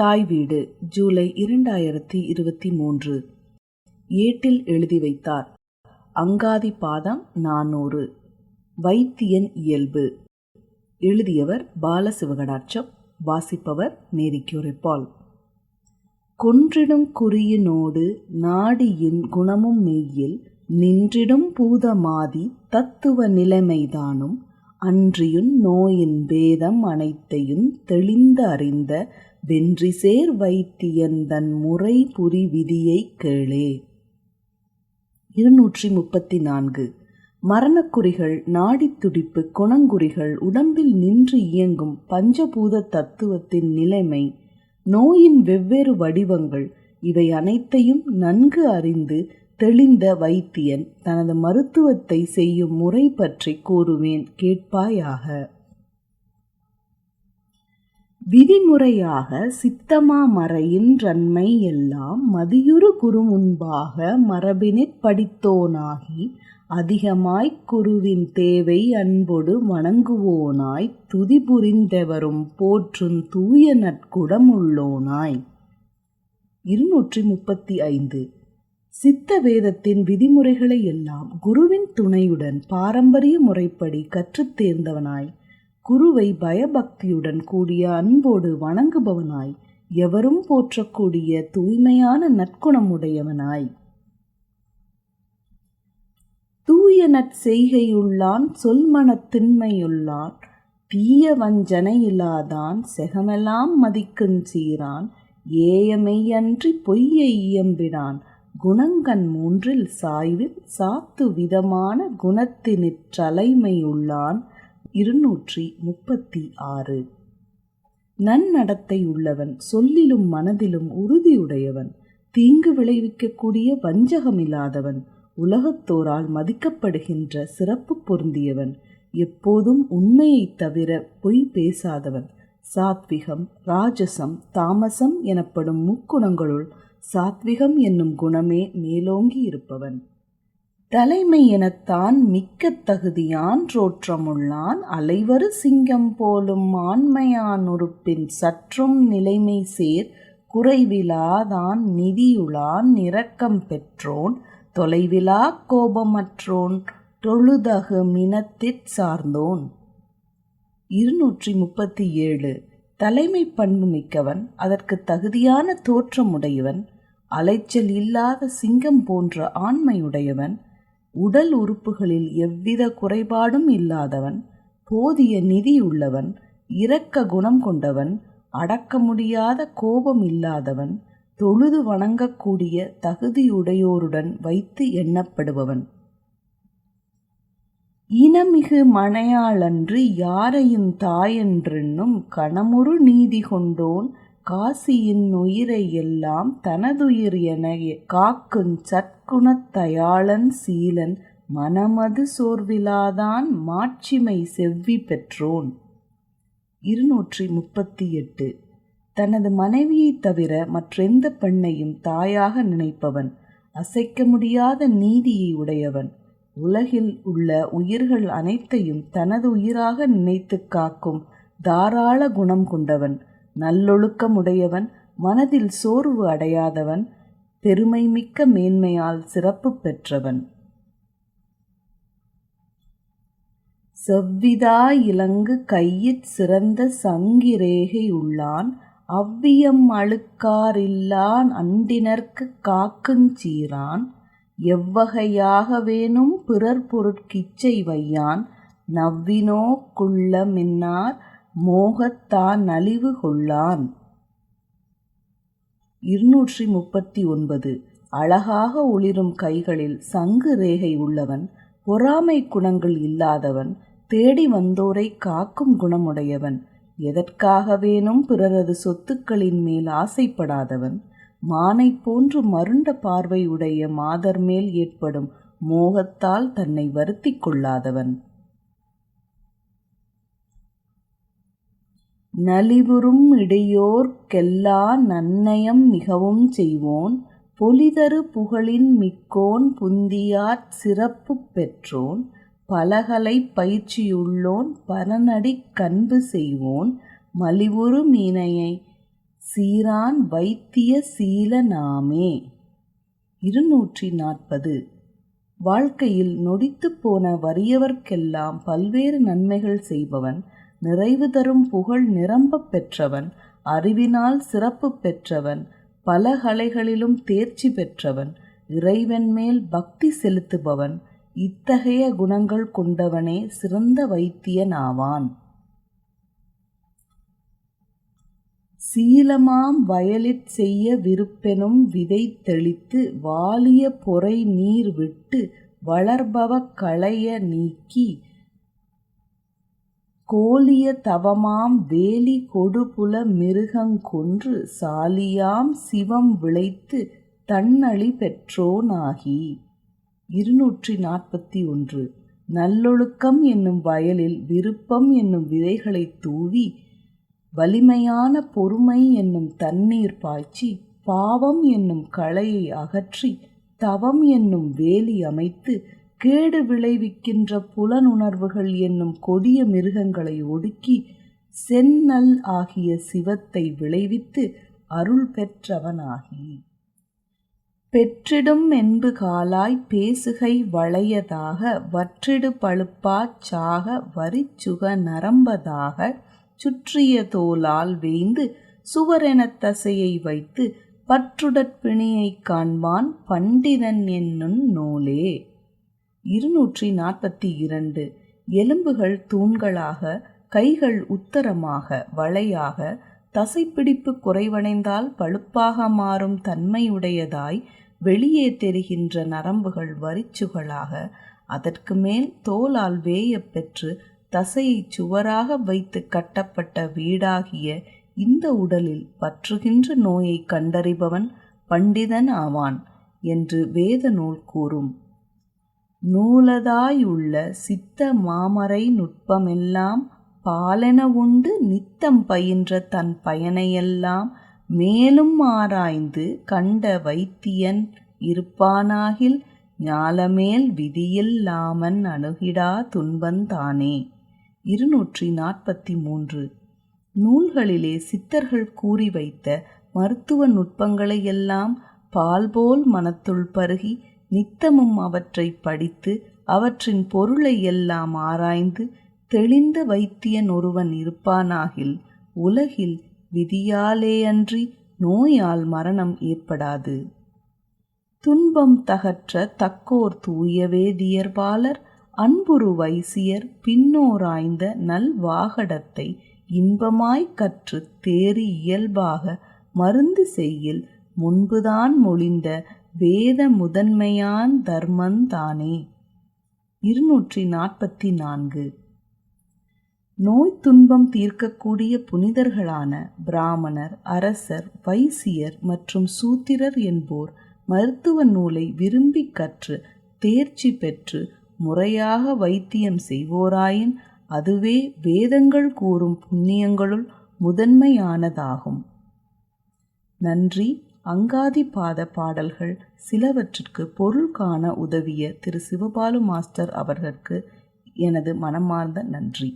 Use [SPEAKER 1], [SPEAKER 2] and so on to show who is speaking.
[SPEAKER 1] தாய் வீடு ஜூலை இரண்டாயிரத்தி இருபத்தி மூன்று. ஏட்டில் எழுதி வைத்தார் அங்காதி பாதம் நானூறு. வைத்தியன் இயல்பு. எழுதியவர் பாலசிவகடாட்சம் வாசிப்பவர் மேரிக்யூரிப்பால் கொன்றிடும் குறியினோடு நாடியின் குணமும் மெய்யில் நின்றிடும் பூதமாதி தத்துவ நிலைமைதானும் அன்றியுன் நோயின் பேதம் அனைத்தையும் தெளிந்து அறிந்த வென்றிசேர் வைத்தியன் தன் முறை புரி விதியைக் கேளே. இருநூற்றி முப்பத்தி நான்கு. மரணக்குறிகள் நாடித்துடிப்பு குணங்குறிகள் உடம்பில் நின்று இயங்கும் பஞ்சபூத தத்துவத்தின் நிலைமை நோயின் வெவ்வேறு வடிவங்கள் இவை அனைத்தையும் நன்கு அறிந்து தெளிந்த வைத்தியன் தனது மருத்துவத்தை செய்யும் முறை பற்றி கூறுவேன். கேட்பாயாக. விதிமுறையாக சித்தமா மறையின்றன்மை எல்லாம் மதியுறு குரு முன்பாக மரபினிற் படித்தோனாகி அதிகமாய்க் குருவின் தேவை அன்பொடு வணங்குவோனாய் துதி புரிந்தெவரும் போற்றுந் தூய நற்குடமுள்ளோனாய் இருநூற்றி முப்பத்தி ஐந்து. சித்த வேதத்தின் விதிமுறைகளை எல்லாம் குருவின் துணையுடன் பாரம்பரிய முறைப்படி கற்றுத் தேர்ந்தவனாய். குருவை பயபக்தியுடன் கூடிய அன்போடு வணங்குபவனாய் எவரும் போற்றக்கூடிய தூய்மையான நற்குணமுடையவனாய். தூய நற்செய்கையுள்ளான் சொல்மனத்தின்மையுள்ளான் தீய வஞ்சனையிலாதான் செகமெல்லாம் மதிக்கும் சீரான் ஏயமெய்யன்றி பொய்யை இயம்பிடான் குணங்கன் மூன்றில் சாய்வில் சாத்து விதமான குணத்தினிற்றலைமையுள்ளான் இருநூற்றி முப்பத்தி ஆறு நன்னடத்தை உள்ளவன் சொல்லிலும் மனதிலும் உறுதியுடையவன் தீங்கு விளைவிக்கக்கூடிய வஞ்சகமில்லாதவன் உலகத்தோரால் மதிக்கப்படுகின்ற சிறப்பு பொருந்தியவன் எப்போதும் உண்மையைத் தவிர பொய் பேசாதவன். சாத்விகம் ராஜசம் தாமசம் எனப்படும் முக்குணங்களுள் சாத்விகம் என்னும் குணமே மேலோங்கி இருப்பவன் தலைமை எனத்தான் மிக்க தகுதியான் தோற்றமுள்ளான் அலைவரு சிங்கம் போலும் ஆண்மையான் உறுப்பின் சற்றும் நிலைமை சேர் குறைவிலாதான் நிதியுளான் இரக்கம் பெற்றோன். தொலைவிலா கோபமற்றோன் தொழுதகு மினத்திற் சார்ந்தோன். இருநூற்றி முப்பத்தி ஏழு தலைமை பண்பு மிக்கவன் அதற்கு தகுதியான தோற்றமுடையவன். அலைச்சல் இல்லாத சிங்கம் போன்ற ஆண்மையுடையவன். உடல் உறுப்புகளில் எவ்வித குறைபாடும் இல்லாதவன் போதிய நிதி உள்ளவன் இரக்க குணம் கொண்டவன் அடக்க முடியாத கோபம் இல்லாதவன் தொழுது வணங்கக்கூடிய தகுதியுடையோருடன் வைத்து எண்ணப்படுபவன். இனமிகு மனையாளன்று யாரையும் தாயென்றென்னும் கணமுறு நீதி கொண்டோன் காசியின் உயிரை எல்லாம் தனதுயிர் என காக்குஞ் சற்குணத்தயாளன் சீலன் மனமது சோர்விலாதான் மாட்சிமை செவ்வி பெற்றோன். இருநூற்றி முப்பத்தி எட்டு தனது மனைவியைத் தவிர மற்றெந்த பெண்ணையும் தாயாக நினைப்பவன் அசைக்க முடியாத நீதியை உடையவன் உலகில் உள்ள உயிர்கள் அனைத்தையும் தனது உயிராக நினைத்து காக்கும் தாராள குணம் கொண்டவன் நல்லொழுக்கமுடையவன் மனதில் சோர்வு அடையாதவன் பெருமை மிக்க மேன்மையால் சிறப்பு பெற்றவன். செவ்விதா இலங்கு கையிற் சிறந்த சங்கிரேகை உள்ளான் அவ்வியம் அழுக்காரில்லான் அண்டினர்க்கு காக்குஞ்சீரான் எவ்வகையாகவேனும் பிறர் பொருட்கிச்சை வையான் நவ்வினோ குள்ள மின்னார் மோகத்தான் நலிவு கொள்ளான் இருநூற்றி முப்பத்தி ஒன்பது அழகாக ஒளிரும் கைகளில் சங்கு ரேகை உள்ளவன் பொறாமை குணங்கள் இல்லாதவன் தேடி வந்தோரை காக்கும் குணமுடையவன் எதற்காகவேனும் பிறரது சொத்துக்களின் மேல் ஆசைப்படாதவன் மானை போன்று மருண்ட பார்வை உடைய மாதர் மேல் ஏற்படும் மோகத்தால் தன்னை வருத்தி கொள்ளாதவன். நலிவுறும் இடையோர்க்கெல்லா நன்னயம் மிகவும் செய்வோன். பொலிதரு புகழின் மிக்கோன் புந்தியாற் சிறப்பு பெற்றோன். பலகலைப் பயிற்சியுள்ளோன் பரனடிக் கன்பு செய்வோன். மலிவுறு மீனையை சீரான் வைத்திய சீல நாமே. இருநூற்றி நாற்பது. வாழ்க்கையில் நொடித்துப் போன வறியவர்க்கெல்லாம் பல்வேறு நன்மைகள் செய்பவன். நிறைவு தரும் புகழ் நிரம்ப பெற்றவன் அறிவினால் சிறப்பு பெற்றவன் பல கலைகளிலும் தேர்ச்சி பெற்றவன் இறைவன் மேல் பக்தி செலுத்துபவன் இத்தகைய குணங்கள் கொண்டவனே சிறந்த வைத்தியனாவான். சீலமாம் வயலிற் செய்ய விருப்பெனும் விதை தெளித்து வாலிய பொறை நீர் விட்டு வளர்பவக் களைய நீக்கி கோலிய தவமாம் வேலி கொடுபுல மிருகங் கொன்று சாலியாம் சிவம் விளைத்து தன்னழி பெற்றோனாகி. இருநூற்றி நாற்பத்தி ஒன்று. நல்லொழுக்கம் என்னும் வயலில் விருப்பம் என்னும் விதைகளைத் தூவி வலிமையான பொறுமை என்னும் தண்ணீர் பாய்ச்சி பாவம் என்னும் களையை அகற்றி தவம் என்னும் வேலி அமைத்து கேடு விளைவிக்கின்ற புலனுணர்வுகள் என்னும் கொடிய மிருகங்களை ஒடுக்கி செந்நல் ஆகிய சிவத்தை விளைவித்து அருள் பெற்றவனாகி. பெற்றிடும் என்பு காலாய் பேசுகை வளையதாக வற்றிடு பழுப்பாச் சாக வரிச்சுக நரம்பதாக சுற்றிய தோலால் வேய்ந்து சுவரெனத் தசையை வைத்து பற்றுடற்பிணியைக் காண்பான் பண்டிதன் என்னும் நூலே. இருநூற்றி நாற்பத்தி இரண்டு. எலும்புகள் தூண்களாக கைகள் உத்தரமாக வளையாக தசைப்பிடிப்பு குறைவடைந்தால் பழுப்பாக மாறும் தன்மையுடையதாய் வெளியே தெரிகின்ற நரம்புகள் வரிச்சுகளாக அதற்கு மேல் தோலால் வேயப் பெற்று தசையைச் சுவராக வைத்து கட்டப்பட்ட வீடாகிய இந்த உடலில் பற்றுகின்ற நோயை கண்டறிபவன் பண்டிதன் ஆவான் என்று வேத நூல் கூறும். நூலதாயுள்ள சித்த மாமரை நுட்பமெல்லாம் பாலென உண்டு நித்தம் பயின்ற தன் பயனையெல்லாம் மேலும் ஆராய்ந்து கண்ட வைத்தியன் இருப்பானாகில் ஞாலமேல் விதியில்லாமன் அணுகிடா துன்பந்தானே இருநூற்றி நாற்பத்தி மூன்று நூல்களிலே சித்தர்கள் கூறி வைத்த மருத்துவ நுட்பங்களையெல்லாம் பால்போல் மனத்துள் பருகி நித்தமும் அவற்றை படித்து அவற்றின் பொருளை எல்லாம் ஆராய்ந்து தெளிந்த வைத்தியன் ஒருவன் இருப்பானாகில் உலகில் விதியாலேயன்றி நோயால் மரணம் ஏற்படாது. துன்பம் தகற்ற தக்கோர் தூய வேதியர்பாலர் அன்புரு வைசியர் பின்னோராய்ந்த நல்வாகடத்தை இன்பமாய்க் கற்று தேறி இயல்பாக மருந்து செய்யில் முன்புதான் மொழிந்த வேத முதன்மையான் தர்மந்தானே இருநூற்றி நாற்பத்தி நான்கு நோய் துன்பம் தீர்க்கக்கூடிய புனிதர்களான பிராமணர் அரசர் வைசியர் மற்றும் சூத்திரர் என்போர் மருத்துவ நூலை விரும்பி கற்று தேர்ச்சி பெற்று முறையாக வைத்தியம் செய்வோராயின் அதுவே வேதங்கள் கூறும் புண்ணியங்களுள் முதன்மையானதாகும். நன்றி. அங்காதிபாத பாடல்கள் சிலவற்றிற்கு பொருள் காண உதவிய திரு சிவபாலு மாஸ்டர் அவர்களுக்கு எனது மனமார்ந்த நன்றி.